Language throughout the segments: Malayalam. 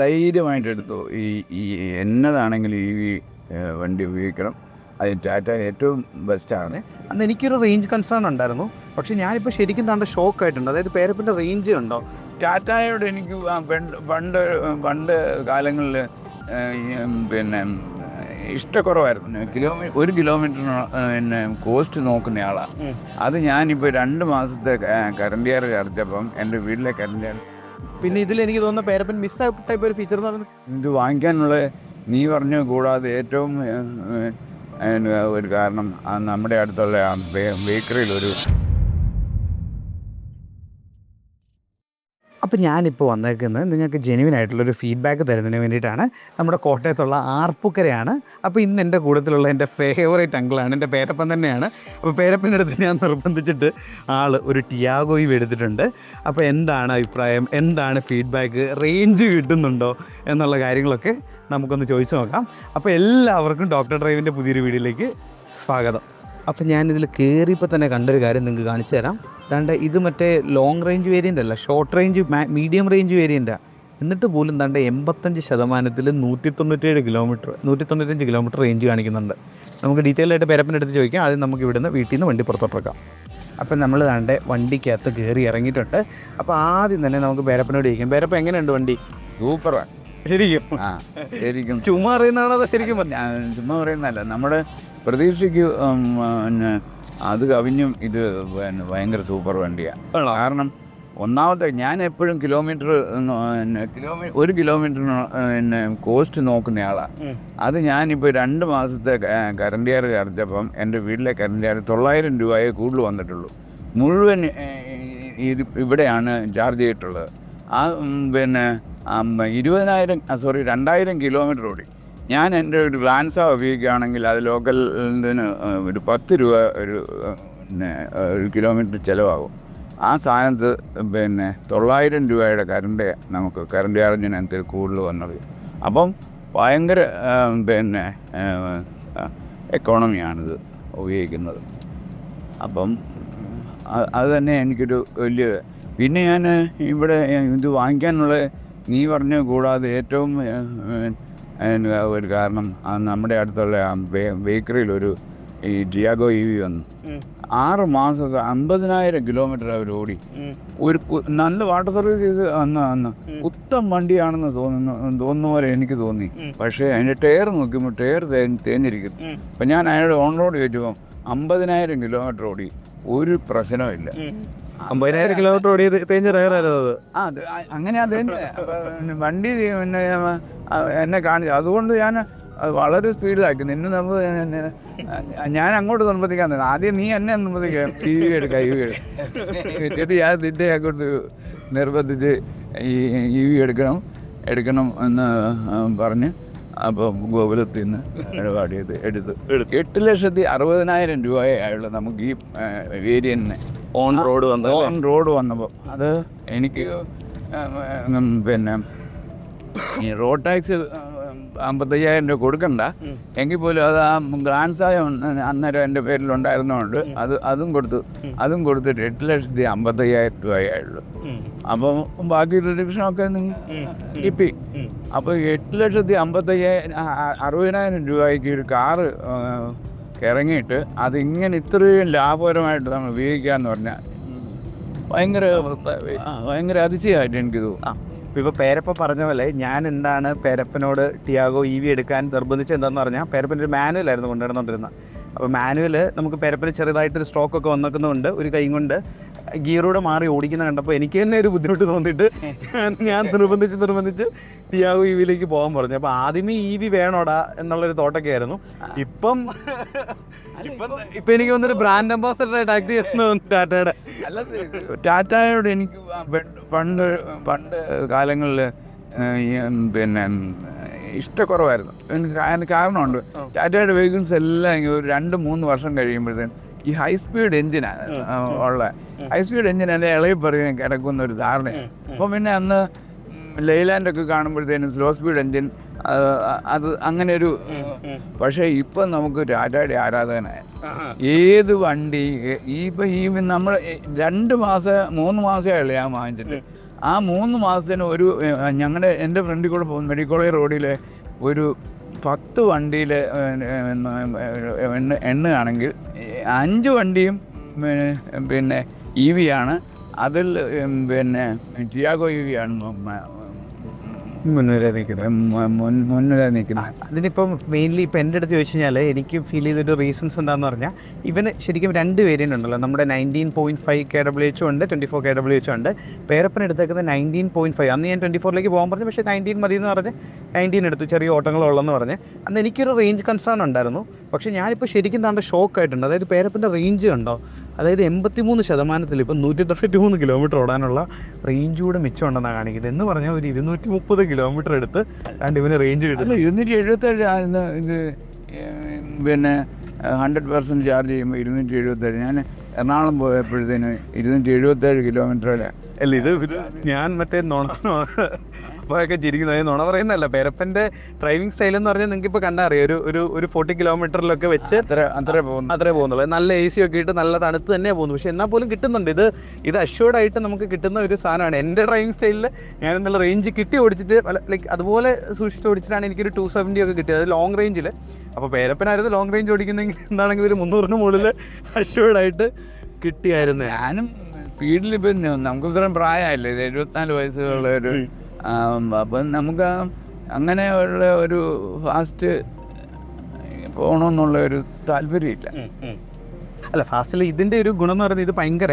ധൈര്യമായിട്ട് എടുത്തു. ഈ ഈ എന്നതാണെങ്കിലും ഈ വണ്ടി ഉപയോഗിക്കണം. അത് ടാറ്റ ഏറ്റവും ബെസ്റ്റാണ് അന്ന് എനിക്കൊരു റേഞ്ച് കൺസേൺ ഉണ്ടായിരുന്നു. പക്ഷേ ഞാനിപ്പോൾ ശരിക്കും താണ്ട ഷോക്ക് ആയിട്ടുണ്ട്. അതായത് പേരപ്പിന്റെ റേഞ്ച് ഉണ്ടോ? ടാറ്റായോട് എനിക്ക് പണ്ട് പണ്ട് കാലങ്ങളിൽ പിന്നെ ഇഷ്ടക്കുറവായിരുന്നു. കിലോമീറ്റർ ഒരു കിലോമീറ്ററിന് പിന്നെ കോസ്റ്റ് നോക്കുന്ന ആളാണ് അത് ഞാനിപ്പോൾ രണ്ട് മാസത്തെ കറണ്ട് ഇയർ അടച്ചപ്പം എന്റെ വീട്ടിലെ കറണ്ട് ഇയർ പിന്നെ ഇതിൽ എനിക്ക് തോന്നുന്ന പേരപ്പൻ ടൈപ്പ് ഒരു ഫീച്ചർ എന്ന് പറയുന്നത് ഇത് വാങ്ങിക്കാനുള്ള നീ പറഞ്ഞു കൂടാതെ ഏറ്റവും ഒരു കാരണം നമ്മുടെ അടുത്തുള്ള ബേക്കറിയിൽ ഒരു അപ്പോൾ ഞാനിപ്പോൾ വന്നേക്കുന്നത് നിങ്ങൾക്ക് ജെനുവിൻ ആയിട്ടുള്ളൊരു ഫീഡ്ബാക്ക് തരുന്നതിന് വേണ്ടിയിട്ടാണ്. നമ്മുടെ കോട്ടയത്തുള്ള ആർപ്പുക്കരയാണ്. അപ്പോൾ ഇന്ന് എന്റെ കൂട്ടത്തിലുള്ള എന്റെ ഫേവറേറ്റ് അങ്കിളാണ് എന്റെ പേരപ്പൻ തന്നെയാണ്. അപ്പോൾ പേരപ്പന്റെ അടുത്ത് ഞാൻ നിർബന്ധിച്ചിട്ട് ആൾ ഒരു ടിയാഗോയും എടുത്തിട്ടുണ്ട്. അപ്പോൾ എന്താണ് അഭിപ്രായം? എന്താണ് ഫീഡ്ബാക്ക് റേഞ്ച് കിട്ടുന്നുണ്ടോ? എന്നുള്ള കാര്യങ്ങളൊക്കെ നമുക്കൊന്ന് ചോദിച്ചു നോക്കാം. അപ്പോൾ എല്ലാവർക്കും ഡോക്ടർ ഡ്രൈവിന്റെ പുതിയൊരു വീഡിയോയിലേക്ക് സ്വാഗതം. അപ്പോൾ ഞാനിതിൽ കയറിയപ്പോൾ തന്നെ കണ്ടൊരു കാര്യം നിങ്ങൾക്ക് കാണിച്ചു തരാം. തണ്ട ഇത് മറ്റേ ലോങ് റേഞ്ച് വേരിയന്റ് അല്ല ഷോർട്ട് റേഞ്ച് മീഡിയം റേഞ്ച് വേരിയന്റാണ് എന്നിട്ട് പോലും തണ്ട എൺപത്തഞ്ച് ശതമാനത്തിൽ നൂറ്റി തൊണ്ണൂറ്റേഴ് കിലോമീറ്റർ നൂറ്റി തൊണ്ണൂറ്റഞ്ച് കിലോമീറ്റർ റേഞ്ച് കാണിക്കുന്നുണ്ട്. നമുക്ക് ഡീറ്റെയിൽ ആയിട്ട് പേരപ്പന്റെ അടുത്ത് ചോദിക്കാം. ആദ്യം നമുക്ക് ഇവിടുന്ന് വീട്ടിൽ നിന്ന് വണ്ടി പുറത്തോട്ടിറക്കാം അപ്പം നമ്മൾ ദാണ്ട് വണ്ടിക്കകത്ത് കയറി ഇറങ്ങിയിട്ടുണ്ട്. അപ്പോൾ ആദ്യം തന്നെ നമുക്ക് പേരപ്പനോട് ചോദിക്കാം. പേരപ്പ എങ്ങനെയുണ്ട് വണ്ടി? സൂപ്പറാണ് ശരിക്കും? ആ ശരിക്കും. ചുമ്മാ അറിയുന്നതാണോ അതോ ശരിക്കും ചുമ്മാ അറിയുന്നതല്ല നമ്മുടെ പ്രതീക്ഷയ്ക്ക് പിന്നെ അത് കവിഞ്ഞും ഇത് പിന്നെ ഭയങ്കര സൂപ്പർ വണ്ടിയാണ്? കാരണം ഒന്നാമത്തെ ഞാൻ എപ്പോഴും കിലോമീറ്റർ കിലോമീറ്റർ ഒരു കിലോമീറ്റർ പിന്നെ കോസ്റ്റ് നോക്കുന്ന ആളാണ് അത് ഞാനിപ്പോൾ രണ്ട് മാസത്തെ കറണ്ട് ഇയർ അടച്ചപ്പം എന്റെ വീട്ടിലെ കറണ്ട് തൊള്ളായിരം രൂപയെ കൂടുതൽ വന്നിട്ടുള്ളൂ. മുഴുവൻ ഇത് ഇവിടെയാണ് ചാർജ് ചെയ്തിട്ടുള്ളത്. ആ പിന്നെ ഇരുപതിനായിരം സോറി രണ്ടായിരം കിലോമീറ്റർ ഓടി. ഞാൻ എന്റെ ഒരു ലാൻസ ഉപയോഗിക്കുകയാണെങ്കിൽ അത് ലോക്കൽ ഇതിന് ഒരു പത്ത് രൂപ ഒരു പിന്നെ ഒരു കിലോമീറ്റർ ചിലവാകും. ആ സ്ഥാനത്ത് പിന്നെ തൊള്ളായിരം രൂപയുടെ കറണ്ട് നമുക്ക് കറണ്ട് ചാർജിനനുസരിച്ച് കൂടുതൽ വന്നത് അപ്പം ഭയങ്കര പിന്നെ എക്കോണമിയാണിത് ഉപയോഗിക്കുന്നത്. അപ്പം അത് തന്നെ എനിക്കൊരു വലിയ പിന്നെ ഞാൻ ഇവിടെ ഇത് വാങ്ങിക്കാനുള്ള നീ പറഞ്ഞ കൂടാതെ ഏറ്റവും ഒരു കാരണം നമ്മുടെ അടുത്തുള്ള ബേക്കറിയിലൊരു ഈ ഡിയാഗോ ഇ വി വന്നു ആറ് മാസത്തെ അമ്പതിനായിരം കിലോമീറ്റർ അവർ ഓടി. ഒരു നല്ല വാട്ടർ സർവീസ് ചെയ്ത് അന്ന് അന്ന്. ഉത്തം വണ്ടിയാണെന്ന് തോന്നുന്നു തോന്നുന്ന പോലെ എനിക്ക് തോന്നി. പക്ഷേ അതിന്റെ ടയർ നോക്കുമ്പോൾ ടയർ തേഞ്ഞിരിക്കുന്നു. അപ്പം ഞാൻ അയാളോട് ഓൺ റോഡ് ചോദിച്ചപ്പോൾ അമ്പതിനായിരം കിലോമീറ്റർ ഓടി. ഒരു പ്രശ്നമില്ല അമ്പതിനായിരം കിലോമീറ്റർ ഓടി തേഞ്ഞ ടയറായിരുന്നു അത്. ആ അത് അ- അങ്ങനെ അത് വണ്ടി പിന്നെ എന്നെ കാണിച്ചു. അതുകൊണ്ട് ഞാൻ അത് വളരെ സ്പീഡിലാക്കി നിന്നെ നമ്മൾ ഞാൻ അങ്ങോട്ട് നിർബന്ധിക്കാൻ തന്നെ ആദ്യം നീ എന്നെ നിർബന്ധിക്കുക ടി വി എടുക്കുക യു വി എടുക്കും. ഞാൻ നിന്റെ അങ്ങോട്ട് നിർബന്ധിച്ച് ഈ ഇ വി എടുക്കണം എടുക്കണം എന്ന് പറഞ്ഞ് അപ്പോൾ ഗോകുലത്തിൽ നിന്ന് ഇടപാട് ചെയ്ത് എടുത്ത്. എടുത്തു. എട്ട് ലക്ഷത്തി അറുപതിനായിരം രൂപയായുള്ള നമുക്ക് ഈ വേരിയന്റിന്. ഓൺ റോഡ് വന്ന ഓൺ റോഡ് വന്നപ്പോൾ അത് എനിക്ക് പിന്നെ ഈ റോഡ് ടാക്സ് അമ്പത്തയ്യായിരം രൂപ കൊടുക്കണ്ട. എങ്കിൽ പോലും അത് ആ ഗ്രാൻഡ് സായം അന്നേരം എന്റെ പേരിലുണ്ടായിരുന്നതുകൊണ്ട് അത് അതും കൊടുത്തു. അതും കൊടുത്തിട്ട് എട്ട് ലക്ഷത്തി അമ്പത്തയ്യായിരം രൂപയായുള്ളൂ അപ്പം ബാക്കി റിഡക്ഷനൊക്കെ നിങ്ങൾ കിട്ടി അപ്പോൾ എട്ട് ലക്ഷത്തി അമ്പത്തയ്യായിരം അറുപതിനായിരം രൂപയ്ക്ക് ഒരു കാറ് ഇറങ്ങിയിട്ട് അതിങ്ങനെ ഇത്രയും ലാഭകരമായിട്ട് നമ്മൾ ഉപയോഗിക്കാന്ന് പറഞ്ഞാൽ ഭയങ്കര ഭയങ്കര അതിശയമായിട്ട് എനിക്ക് തോന്നുന്നു ഇപ്പോൾ പേരപ്പ പറഞ്ഞ പോലെ ഞാൻ എന്താണ് പേരപ്പനോട് ടിയാഗോ ഇ വി എടുക്കാൻ നിർബന്ധിച്ചത് എന്താന്ന് പറഞ്ഞാൽ പേരപ്പന്റെ ഒരു മാനുവലായിരുന്നു ആയിരുന്നു കൊണ്ടുവരുന്നോണ്ടിരുന്നത് അപ്പോൾ മാനുവൽ നമുക്ക് പേരപ്പന് ചെറുതായിട്ടൊരു സ്ട്രോക്ക് ഒക്കെ വന്നേക്കുന്നതുകൊണ്ട് ഒരു കൈ കൊണ്ട് ഗിയറൂടെ മാറി ഓടിക്കുന്ന കണ്ടപ്പോൾ എനിക്ക് തന്നെ ഒരു ബുദ്ധിമുട്ട് തോന്നിയിട്ട് ഞാൻ- ഞാൻ നിർബന്ധിച്ച് നിർബന്ധിച്ച് ടിയാഗോ ഇ വിയിലേക്ക് പോകാൻ പറഞ്ഞു. അപ്പോൾ ആദ്യമേ ഇ വി വേണോടാ എന്നുള്ളൊരു തോട്ടൊക്കെ ആയിരുന്നു ഇപ്പം ഇപ്പം ഇപ്പം എനിക്ക് തോന്നുന്നു ബ്രാൻഡ് അംബാസഡർ ആക്ട് ചെയ്യുന്നു ടാറ്റയുടെ. അല്ല ടാറ്റയോട് എനിക്ക് പണ്ട് പണ്ട് കാലങ്ങളിൽ പിന്നെ ഇഷ്ടക്കുറവായിരുന്നു. എനിക്ക് അതിന് കാരണമുണ്ട്. ടാറ്റയുടെ വെഹിക്കിൾസ് എല്ലാം ഒരു രണ്ട് മൂന്ന് വർഷം കഴിയുമ്പോഴത്തേക്കും ഈ ഹൈ സ്പീഡ് എഞ്ചിനാണ് ഉള്ള ഹൈ സ്പീഡ് എഞ്ചിൻ എന്റെ ഇളകി പറയുന്ന കിടക്കുന്ന ഒരു ധാരണയാണ്. അപ്പോൾ പിന്നെ അന്ന് ലൈലാൻഡൊക്കെ കാണുമ്പോഴത്തേനും സ്ലോ സ്പീഡ് എഞ്ചിൻ അത് അങ്ങനെ ഒരു പക്ഷേ ഇപ്പം നമുക്ക് രാജാടി ആരാധകനായ ഏത് വണ്ടി ഇപ്പം ഈ നമ്മൾ രണ്ട് മാസം മൂന്ന് മാസമേ ഉള്ളൂ ഞാൻ വാങ്ങിച്ചിട്ട്. ആ മൂന്ന് മാസത്തിന് ഒരു ഞങ്ങളുടെ എന്റെ ഫ്രണ്ടിൽ കൂടെ പോകുന്ന മെഡിക്കൽ റോഡിലെ ഒരു പത്ത് വണ്ടിയിൽ എണ്ണ എണ്ണയാണെങ്കിൽ അഞ്ച് വണ്ടിയും പിന്നെ ഇ വി ആണ്. അതിൽ പിന്നെ ടിയാഗോ ഇ വി ആണ് മ- മുൻനിര നിൽക്കുന്നത് അതിനിപ്പം മെയിൻലി ഇപ്പം എന്റെ അടുത്ത് ചോദിച്ചു കഴിഞ്ഞാൽ എനിക്ക് ഫീൽ ചെയ്തൊരു റീസൺസ് എന്താണെന്ന് പറഞ്ഞാൽ ഇവന് ശരിക്കും രണ്ട് വേരിയന്റ് ഉണ്ടല്ലോ. നമ്മുടെ nineteen point five K W H ഉണ്ട് twenty four K W H ഉണ്ട്. പേരപ്പൻ എടുത്തേക്കുന്നത് നയന്റീൻ പോയിന്റ് ഫൈവ് അന്ന് ഞാൻ ട്വന്റി ഫോറിലേക്ക് പോകാൻ പറഞ്ഞു പക്ഷേ നയന്റീൻ മതി എന്ന് പറഞ്ഞ് നയന്റീൻ എടുത്തു ചെറിയ ഓട്ടങ്ങളുള്ളതെന്ന് പറഞ്ഞ്. അന്ന് എനിക്കൊരു റേഞ്ച് കൺസേൺ ഉണ്ടായിരുന്നു. പക്ഷേ ഞാനിപ്പോൾ ശരിക്കും താണ്ട് ഷോക്ക് ആയിട്ടുണ്ട്. അതായത് പേരപ്പന്റെ റേഞ്ച് കണ്ടോ? അതായത് എൺപത്തി മൂന്ന് ശതമാനത്തിൽ ഇപ്പം നൂറ്റി തൊണ്ണൂറ്റി മൂന്ന് കിലോമീറ്റർ ഓടാനുള്ള റേഞ്ച് കൂടെ മിച്ചമുണ്ടെന്നാണ് കാണിക്കുന്നത്. എന്ന് പറഞ്ഞാൽ ഒരു ഇരുന്നൂറ്റി മുപ്പത് കിലോമീറ്റർ എടുത്ത് ആൻഡ് ഇവന് റേഞ്ച് കിട്ടും അല്ല ഇരുന്നൂറ്റി എഴുപത്തേഴ് ആയിരുന്നു ഇത് പിന്നെ ഹൺഡ്രഡ് പെർസെന്റ് ചാർജ് ചെയ്യുമ്പോൾ ഇരുന്നൂറ്റി എഴുപത്തേഴ് ഞാൻ എറണാകുളം പോയപ്പോഴത്തേന് ഇരുന്നൂറ്റി എഴുപത്തേഴ് കിലോമീറ്റർ വരെ അല്ല ഇത് ഇത് ഞാൻ മറ്റേ നുണ അപ്പോഴൊക്കെ ചിരിക്കുന്നത് അതിന് നുണ പറയുന്നതല്ല. പേരപ്പന്റെ ഡ്രൈവിംഗ് സ്റ്റൈൽ എന്ന് പറഞ്ഞാൽ നിങ്ങൾക്ക് ഇപ്പോൾ കണ്ടാൽ അറിയാം? ഒരു ഒരു ഒരു ഫോർട്ടി കിലോമീറ്ററിലൊക്കെ വെച്ച് അത്ര അത്രേ പോകുന്നു. അത്രേ പോകുന്നുള്ളൂ. നല്ല എ സി ഒക്കെ ഇട്ട് നല്ല തണുത്ത് തന്നെയാണ് പോകുന്നത് പക്ഷേ എന്നാൽ പോലും കിട്ടുന്നുണ്ട്. ഇത് ഇത് അഷ്യൂർഡ് ആയിട്ട് നമുക്ക് കിട്ടുന്ന ഒരു സാധനമാണ്. എന്റെ ഡ്രൈവിംഗ് സ്റ്റൈലിൽ ഞാൻ നല്ല റേഞ്ച് കിട്ടി ഓടിച്ചിട്ട് ലൈക്ക് അതുപോലെ സൂക്ഷിച്ച് ഓടിച്ചിട്ടാണ് എനിക്കൊരു ടു സെവന്റി ഒക്കെ കിട്ടിയത്. അത് ലോങ് റേഞ്ചിൽ അപ്പോൾ പേരപ്പനായിരുന്നു ലോങ് റേഞ്ച് ഓടിക്കുന്നെങ്കിൽ എന്താണെങ്കിൽ ഒരു മുന്നൂറിന് മുകളിൽ അഷ്യൂർഡ് ആയിട്ട് കിട്ടിയായിരുന്നു. ഞാനും സ്പീഡിൽ ഇപ്പം നമുക്ക് ഇത്രയും പ്രായമല്ലേ ഇത് എഴുപത്തിനാല് വയസ്സുള്ള ഒരു അപ്പം നമുക്ക് അങ്ങനെ അങ്ങനെയുള്ള ഒരു ഫാസ്റ്റ് പോകണമെന്നുള്ള ഒരു താല്പര്യമില്ല. അല്ല ഫാസ്റ്റിൽ ഇതിന്റെ ഒരു ഗുണം എന്ന് പറയുന്നത് ഇത് ഭയങ്കര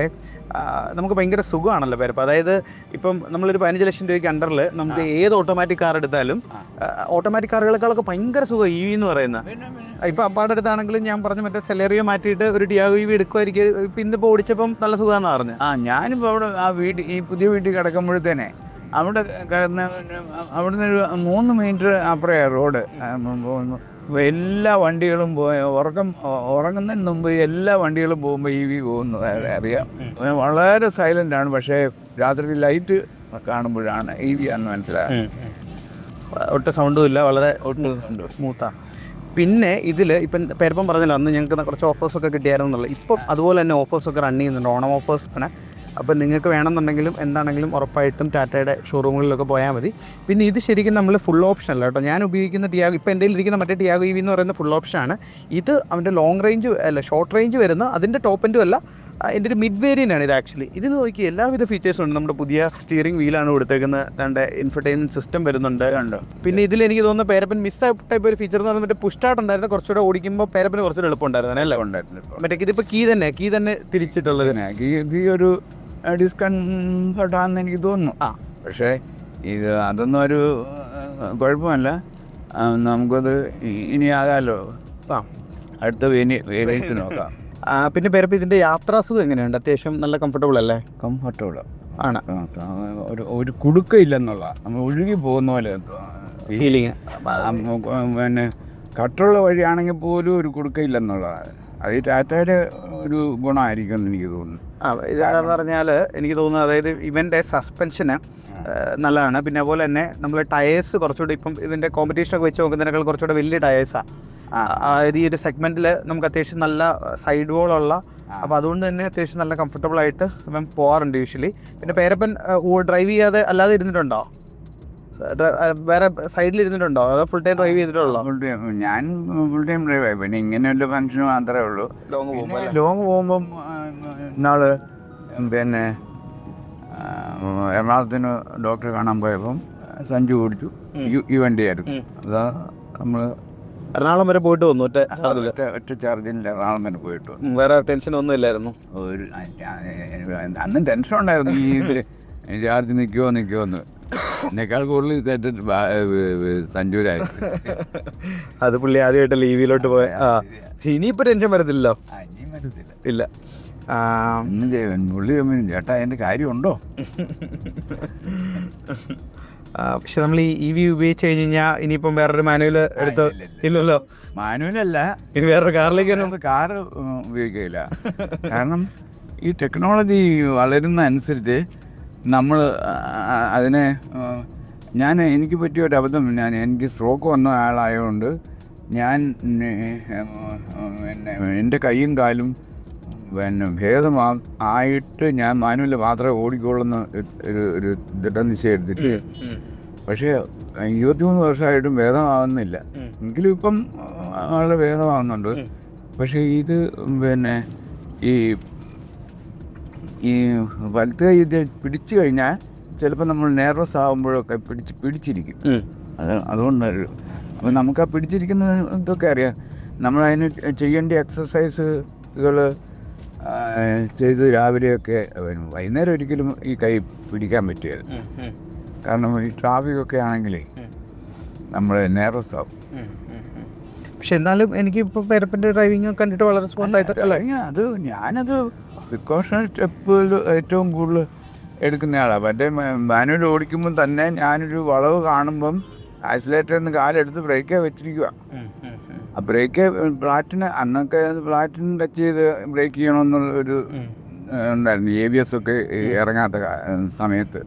നമുക്ക് ഭയങ്കര സുഖമാണല്ലോ പേരപ്പം അതായത് ഇപ്പം നമ്മളൊരു പതിനഞ്ച് ലക്ഷം രൂപയ്ക്ക് അണ്ടറിൽ നമുക്ക് ഏത് ഓട്ടോമാറ്റിക് കാർ എടുത്താലും ഓട്ടോമാറ്റിക് കാറുകളെക്കാളൊക്കെ ഭയങ്കര സുഖം ഇ വി എന്ന് പറയുന്ന. ഇപ്പം അപ്പാടെ അടുത്താണെങ്കിലും ഞാൻ പറഞ്ഞ മറ്റേ സെലറിയോ മാറ്റിയിട്ട് ഒരു ഡിയാഗോ ഇ വി എടുക്കുമായിരിക്കും ഇപ്പം ഇന്നിപ്പോൾ ഓടിച്ചപ്പം നല്ല സുഖമാണെന്ന് പറഞ്ഞു. ആ ഞാനിപ്പോൾ അവിടെ ആ വീട്ടിൽ ഈ പുതിയ വീട്ടിൽ കിടക്കുമ്പോഴത്തേനെ അവിടെ കിടന്ന് അവിടുന്ന് ഒരു മൂന്ന് മീറ്റർ അപ്പുറയാണ് റോഡ് എല്ലാ വണ്ടികളും പോയ ഉറക്കം ഉറങ്ങുന്നതിന് മുമ്പ് എല്ലാ വണ്ടികളും പോകുമ്പോൾ ഇ വി പോകുന്നത് അറിയാം. വളരെ സൈലന്റ് ആണ് പക്ഷേ രാത്രി ലൈറ്റ് കാണുമ്പോഴാണ് ഇ വി ആണെന്ന് മനസ്സിലായത് ഒട്ടും സൗണ്ടും ഇല്ല വളരെ സ്മൂത്താണ് പിന്നെ ഇതിൽ ഇപ്പം പേരപ്പം പറഞ്ഞല്ലോ അന്ന് ഞങ്ങൾക്ക് കുറച്ച് ഓഫേഴ്സൊക്കെ കിട്ടിയായിരുന്നു ഇപ്പം അതുപോലെ തന്നെ ഓഫേഴ്സൊക്കെ റൺ ചെയ്യുന്നുണ്ട്. ഓണം ഓഫേഴ്സ് ആണ് അപ്പം നിങ്ങൾക്ക് വേണമെന്നുണ്ടെങ്കിലും എന്താണെങ്കിലും ഉറപ്പായിട്ടും ടാറ്റയുടെ ഷോറൂമുകളിലൊക്കെ പോയാൽ മതി. പിന്നെ ഇത് ശരിക്കും നമ്മൾ ഫുൾ ഓപ്ഷൻ അല്ല കേട്ടോ. ഞാൻ ഉപയോഗിക്കുന്ന ടിയാഗോ ഇപ്പോൾ എന്റെ ഇരിക്കുന്ന മറ്റേ ടിയാഗോ ഇ വി എന്ന് പറയുന്ന ഫുൾ ഓപ്ഷനാണ് ഇത് അവന്റെ ലോങ് റേഞ്ച് അല്ല ഷോർട്ട് റേഞ്ച് വരുന്ന അതിന്റെ ടോപ്പ് എൻഡും അല്ല. എന്റെ ഒരു മിഡ് വേരിയന്റ് ആണ് ഇത് ആക്ച്വലി ഇത് നോക്കി എല്ലാവിധ ഫീച്ചേഴ്സും ഉണ്ട്. നമ്മുടെ പുതിയ സ്റ്റിയറിംഗ് വീലാണ് കൊടുത്തേക്കുന്നത്. തന്റെ ഇൻഫർടൈൻമെന്റ് സിസ്റ്റം വരുന്നുണ്ട്. കണ്ടോ? പിന്നെ ഇതിൽ എനിക്ക് തോന്നുന്നു പേരപ്പൻ മിസ് ടൈപ്പ് ഒരു ഫീച്ചർ എന്ന് പറഞ്ഞാൽ മറ്റേ പുഷ് സ്റ്റാർട്ട് ഉണ്ടായിരുന്നു. കുറച്ചുകൂടെ ഓടിക്കുമ്പോൾ പേരപ്പൻ കുറച്ചുകൂടെ എളുപ്പമുണ്ടായിരുന്നു അല്ലേ ഉണ്ടായിരുന്നു മറ്റേ ഇതിപ്പോൾ കീ തന്നെ കീ തന്നെ തിരിച്ചിട്ടുള്ളത്. കീ ഒരു ഡിസ്കൗണ്ട് ആണെന്ന് എനിക്ക് തോന്നുന്നു. ആ. പക്ഷേ ഇത് അതൊന്നും ഒരു കുഴപ്പമല്ല. നമുക്കത് ഇനി ആകാമല്ലോ ആ. അടുത്ത വേനി വേരിയന്റ് നോക്കാം. പിന്നെ പേരപ്പ് ഇതിന്റെ യാത്രാസുഖം എങ്ങനെയുണ്ട്? അത്യാവശ്യം നല്ല കംഫർട്ടബിൾ അല്ലേ? കംഫർട്ടബിൾ ആണ്. ഒരു ഒരു കുടുക്കയില്ലെന്നുള്ള നമ്മൾ ഒഴുകി പോകുന്ന പോലെ ഉം, പിന്നെ കട്ടുള്ള വഴിയാണെങ്കിൽ പോലും ഒരു കുടുക്കയില്ലെന്നുള്ളതാണ് അത് ഈ ടാറ്റയുടെ ഒരു ഗുണമായിരിക്കും എന്ന് എനിക്ക് തോന്നുന്നു. ആ ഇതാണെന്ന് പറഞ്ഞാൽ എനിക്ക് തോന്നുന്നു അതായത് ഇവന്റെ സസ്പെൻഷന് നല്ലതാണ്. പിന്നെ അതുപോലെ തന്നെ നമ്മൾ ടയേഴ്സ് കുറച്ചുകൂടി ഇപ്പം ഇതിന്റെ കോമ്പറ്റീഷനൊക്കെ വെച്ച് നോക്കുന്നതിനേക്കാൾ കുറച്ചുകൂടെ വലിയ ടയേഴ്സാണ് അതായത് ഈ ഒരു സെഗ്മെന്റിൽ നമുക്ക് അത്യാവശ്യം നല്ല സൈഡ് വോളുള്ള അപ്പോൾ അതുകൊണ്ട് തന്നെ അത്യാവശ്യം നല്ല കംഫർട്ടബിൾ ആയിട്ട് മാം പോകാറുണ്ട് യൂഷ്വലി പിന്നെ പേരപ്പൻ ഡ്രൈവ് ചെയ്യാതെ അല്ലാതെ ഇരുന്നിട്ടുണ്ടോ? വേറെ സൈഡിൽ ഇരുന്നിട്ടുണ്ടോ? അതോ ഫുൾ ടൈം ഡ്രൈവ് ചെയ്തിട്ടുള്ളോ? ഫുൾ ടൈം ഞാൻ ഫുൾ ടൈം ഡ്രൈവ് ആയി. പിന്നെ ഇങ്ങനെയുള്ള ഫംഗ്ഷന് മാത്രമേ ഉള്ളൂ. ലോങ് പോകുമ്പോൾ ലോങ് പോകുമ്പം ഇന്നാൾ പിന്നെ എറണാകുളത്തിന് ഡോക്ടറെ കാണാൻ പോയപ്പം സഞ്ജു ഓടിച്ചു. ഈ- ഈ വണ്ടിയായിരുന്നു. അതാ നമ്മൾ എറണാകുളം വരെ പോയിട്ട് വന്നു. ഒറ്റ ചാർജിൽ ഒറ്റ ചാർജിൽ എറണാകുളം വരെ പോയിട്ട് വന്നു. വേറെ ടെൻഷൻ ഒന്നും ഇല്ലായിരുന്നു. ഒരു അന്നും ടെൻഷൻ ഉണ്ടായിരുന്നു. ഈ ചാർജ് നിൽക്കുമോ നിൽക്കുമോ എന്ന്. എന്നെക്കാൾ കൂടുതൽ സഞ്ജുരായിരുന്നു അത് പുള്ളി ആദ്യമായിട്ട് ലീവിലോട്ട് പോയ ആ. ഇനിയിപ്പോൾ ടെൻഷൻ വരത്തില്ലല്ലോ? ഇല്ല. പുള്ളി ചേട്ടാ അതിന്റെ കാര്യമുണ്ടോ? പക്ഷെ നമ്മൾ ഈ ഇ വി ഉപയോഗിച്ച് കഴിഞ്ഞ് കഴിഞ്ഞാൽ ഇനിയിപ്പം വേറൊരു മാനുവൽ എടുത്ത് ഇല്ല, ഇല്ല. ഇല്ലല്ലോ. മാനുവലല്ല. ഇനി വേറൊരു കാറിലേക്ക് കാറ് ഉപയോഗിക്കില്ല കാരണം ഈ ടെക്നോളജി വളരുന്ന അനുസരിച്ച് നമ്മൾ അതിനെ ഞാൻ എനിക്ക് പറ്റിയ ഒരു അബദ്ധം ഞാൻ എനിക്ക് സ്ട്രോക്ക് വന്ന ആളായതുകൊണ്ട് ഞാൻ പിന്നെ എന്റെ കൈയും കാലും പിന്നെ ഭേദമാ ആയിട്ട് ഞാൻ മാനുവിൽ മാത്രമേ ഓടിക്കോളുന്ന ഒരു ഒരു ദൃഢനിശ്ചയം എടുത്തിട്ട് പക്ഷേ ഇരുപത്തിമൂന്ന് വർഷമായിട്ടും ഭേദമാവുന്നില്ല. എങ്കിലും ഇപ്പം ആളുടെ ഭേദമാവുന്നുണ്ട്. പക്ഷേ ഇത് പിന്നെ ഈ ഈ വലത്ത് കൈ ഇത് പിടിച്ചു കഴിഞ്ഞാൽ ചിലപ്പോൾ നമ്മൾ നെർവസ് ആകുമ്പോഴൊക്കെ പിടിച്ച് പിടിച്ചിരിക്കും. അത് അതുകൊണ്ടൊരു അപ്പം നമുക്ക് ആ പിടിച്ചിരിക്കുന്ന ഇതൊക്കെ അറിയാം. നമ്മളതിന് ചെയ്യേണ്ട എക്സസൈസുകൾ ചെയ്ത് രാവിലെയൊക്കെ വൈകുന്നേരം ഒരിക്കലും ഈ കൈ പിടിക്കാൻ പറ്റിയത് കാരണം ഈ ട്രാഫിക്കൊക്കെ ആണെങ്കിലേ നമ്മൾ നെർവസ് ആവും. പക്ഷെ എന്നാലും എനിക്ക് ഇപ്പോൾ പേരപ്പന്റെ ഡ്രൈവിംഗ് കണ്ടിട്ട് വളരെ സ്പോണ്ടായിട്ട് അല്ല അത് ഞാനത് പ്രിക്കോഷൻ സ്റ്റെപ്പുകൾ ഏറ്റവും കൂടുതൽ എടുക്കുന്ന ആളാണ് മറ്റേ മാനുവൽ ഓടിക്കുമ്പോൾ തന്നെ ഞാനൊരു വളവ് കാണുമ്പം ആക്സിലേറ്ററിൽ നിന്ന് കാലെടുത്ത് ബ്രേക്കേ വെച്ചിരിക്കുക ബ്രേക്ക് പ്ലാറ്റിന് അന്നൊക്കെ പ്ലാറ്റിന് ടച്ച് ചെയ്ത് ബ്രേക്ക് ചെയ്യണമെന്നുള്ള ഒരു ഉണ്ടായിരുന്നു. എ ബി എസ് ഒക്കെ ഇറങ്ങാത്ത സമയത്ത്.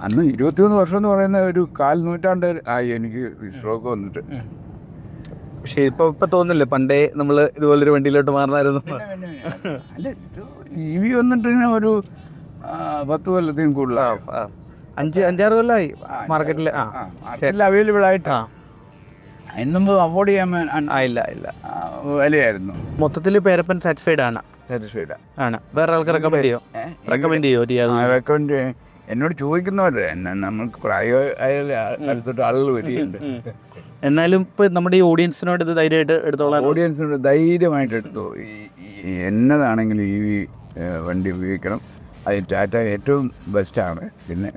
അന്ന് ഇരുപത്തിമൂന്ന് വർഷം എന്ന് പറയുന്ന ഒരു കാൽ നൂറ്റാണ്ട് ആയി എനിക്ക് സ്ട്രോക്ക് വന്നിട്ട്. പക്ഷേ ഇപ്പൊ ഇപ്പൊ തോന്നില്ലേ പണ്ടേ നമ്മൾ ഇതുപോലൊരു വണ്ടിയിലോട്ട് മാറണമായിരുന്നു അല്ല ഇ വി വന്നിട്ട് ഇങ്ങനെ ഒരു പത്ത് കൊല്ലത്തിന് കൂടുതലാണ് അഞ്ച് അഞ്ചാറ് കൊല്ലമായി മാർക്കറ്റിൽ ആ. എല്ലാം അവൈലബിൾ ആയിട്ട്. എന്നും അഫോർഡ് ചെയ്യാൻ ഇല്ല ഇല്ല. വിലയായിരുന്നു. മൊത്തത്തിൽ പേരപ്പൻ സാറ്റിസ്ഫൈഡ് ആണ്. സാറ്റിസ്ഫൈഡ് ആണ്. വേറെ ആൾക്ക് റെക്കമെൻഡ് ചെയ്യോ റെക്കമെൻഡ് ചെയ്യോ റെക്കമെൻഡ് എന്നോട് ചോദിക്കുന്നവരെ എന്നെ നമുക്ക് പ്രായമായ അടുത്തോട്ട് ആളുകൾ വരികയുണ്ട്. എന്നാലും ഇപ്പൊ നമ്മുടെ ഈ ഓഡിയൻസിനോട് ഇത് ധൈര്യമായിട്ട് എടുത്തോളാം. ഓഡിയൻസിനോട് ധൈര്യമായിട്ട് എടുത്തു. എന്നതാണെങ്കിലും ഈ വണ്ടി ഉപയോഗിക്കണം. അത് ടാറ്റ ഏറ്റവും ബെസ്റ്റാണ് പിന്നെ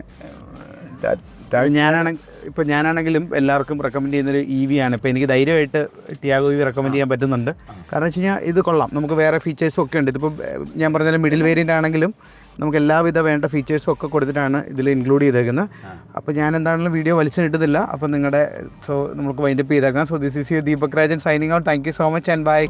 ഞാനാണെങ്കിൽ ഇപ്പം ഞാനാണെങ്കിലും എല്ലാവർക്കും റെക്കമെൻഡ് ചെയ്യുന്നൊരു ഇ വി ആണ്. ഇപ്പോൾ എനിക്ക് ധൈര്യമായിട്ട് ടിയാഗോ ഇ വി റെക്കമെൻഡ് ചെയ്യാൻ പറ്റുന്നുണ്ട്. കാരണം വെച്ച് കഴിഞ്ഞാൽ ഇത് കൊള്ളാം. നമുക്ക് വേറെ ഫീച്ചേഴ്സും ഒക്കെ ഉണ്ട്. ഇതിപ്പോൾ ഞാൻ പറഞ്ഞ മിഡിൽ വേരിയന്റ് ആണെങ്കിലും നമുക്ക് എല്ലാവിധ വേണ്ട ഫീച്ചേഴ്സും ഒക്കെ കൊടുത്തിട്ടാണ് ഇതിൽ ഇൻക്ലൂഡ് ചെയ്തേക്കുന്നത് അപ്പോൾ ഞാൻ എന്താണെങ്കിലും വീഡിയോ വലിച്ചു അപ്പോൾ നിങ്ങളുടെ സോ നമുക്ക് വൈൻഡപ്പ് ചെയ്തേക്കാം. So this is you Deepak Rajan signing out thank you so much and bye